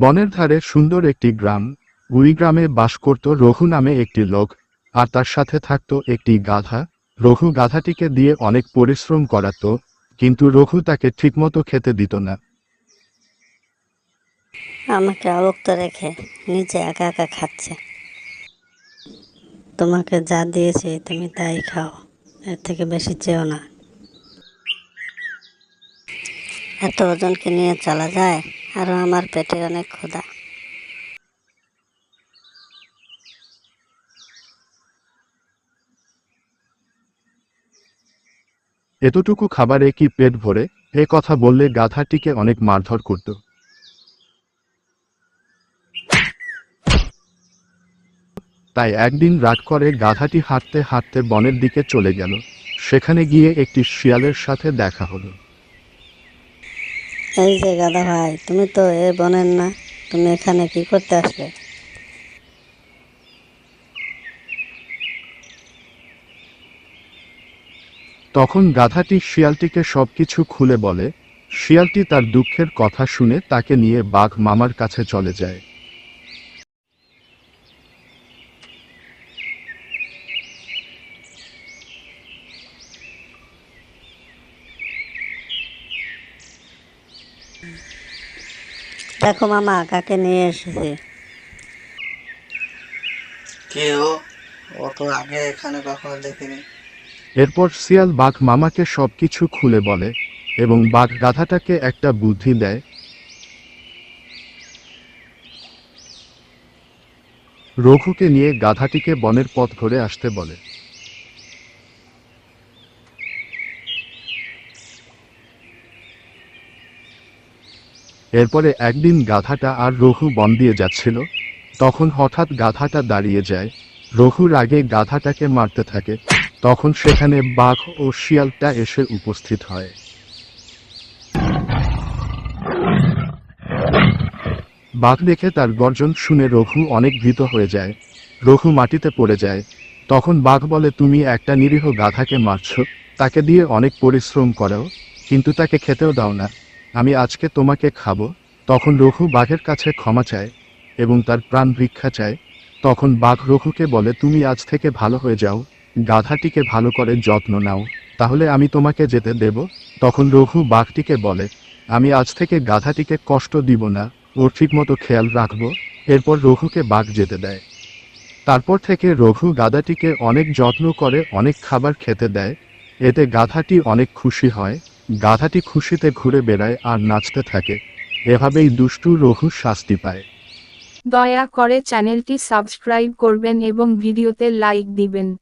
বনের ধারে সুন্দর একটি গ্রাম ওই গ্রামে বাস করত রঘু নামে একটি লোক, আর তার সাথে থাকত একটি গাধা। রঘু গাধাটিকে দিয়ে অনেক পরিশ্রম করাতো, কিন্তু রঘু তাকে ঠিকমতো খেতে দিত না। আমাকে অবক্ত রেখে নিজে একা একা খাচ্ছে। তোমাকে যা দিয়েছি তুমি তাই খাও, এর থেকে বেশি চেও না। এত ওজনকে নিয়ে চলা যায়? আরও আমার পেটের অনেক ক্ষুধা। এতটুকু খাবারে কি পেট ভরে? এ কথা বললে গাধাটিকে অনেক মারধর করত। তাই একদিন রাত করে গাধাটি হাঁটতে হাঁটতে বনের দিকে চলে গেল। সেখানে গিয়ে একটি শিয়ালের সাথে দেখা হলো। এই যে গাদা ভাই, তুমি তো এ বনেন না, তুমি এখানে কি করতে আসলে? তখন গাধাটি শিয়ালটিকে সবকিছু খুলে বলে, শিয়ালটি তার দুঃখের কথা শুনে তাকে নিয়ে বাঘ মামার কাছে চলে যায়। দেখো মামা কাকে নিয়ে এসেছি। কে ও ও তো আগে এখানে কখনো দেখিনি। এরপর শিয়াল বাঘ মামাকে সবকিছু খুলে বলে এবং বাঘ গাধাটাকে একটা বুদ্ধি দেয়। রঘুকে নিয়ে গাধাটিকে বনের পথ ধরে আসতে বলে। এরপরে একদিন গাধাটা আর রঘু বন দিয়ে যাচ্ছিল, তখন হঠাৎ গাধাটা দাঁড়িয়ে যায়, রঘুর আগে গাধাটাকে মারতে থাকে, তখন সেখানে বাঘ ও শিয়ালটা এসে উপস্থিত হয়। বাঘ দেখে তার গর্জন শুনে রঘু অনেক ভীত হয়ে যায়, রঘু মাটিতে পড়ে যায়, তখন বাঘ বলে, তুমি একটা নিরীহ গাধাকে মারছ, তাকে দিয়ে অনেক পরিশ্রম করাও কিন্তু তাকে খেতেও দাও না। আমি আজকে তোমাকে খাব। তখন রঘু বাঘের কাছে ক্ষমা চায় এবং তার প্রাণ ভিক্ষা চায়। তখন বাঘ রঘুকে বলে, তুমি আজ থেকে ভালো হয়ে যাও। গাধাটিকে ভালো করে যত্ন নাও। তাহলে আমি তোমাকে যেতে দেব। তখন রঘু বাঘটিকে বলে, আমি আজ থেকে গাধাটিকে কষ্ট দিব না। ওর ঠিকমতো খেয়াল রাখব। এরপর রঘুকে বাঘ যেতে দেয়। তারপর থেকে রঘু গাধাটিকে অনেক যত্ন করে, অনেক খাবার খেতে দেয়। এতে গাধাটি অনেক খুশি হয়। গাধাটি খুশিতে ঘুরে বেড়ায় আর নাচতে থাকে। এভাবেই দুষ্টু রঘু শাস্তি পায়। দয়া করে চ্যানেলটি সাবস্ক্রাইব করবেন এবং ভিডিওতে লাইক দিবেন।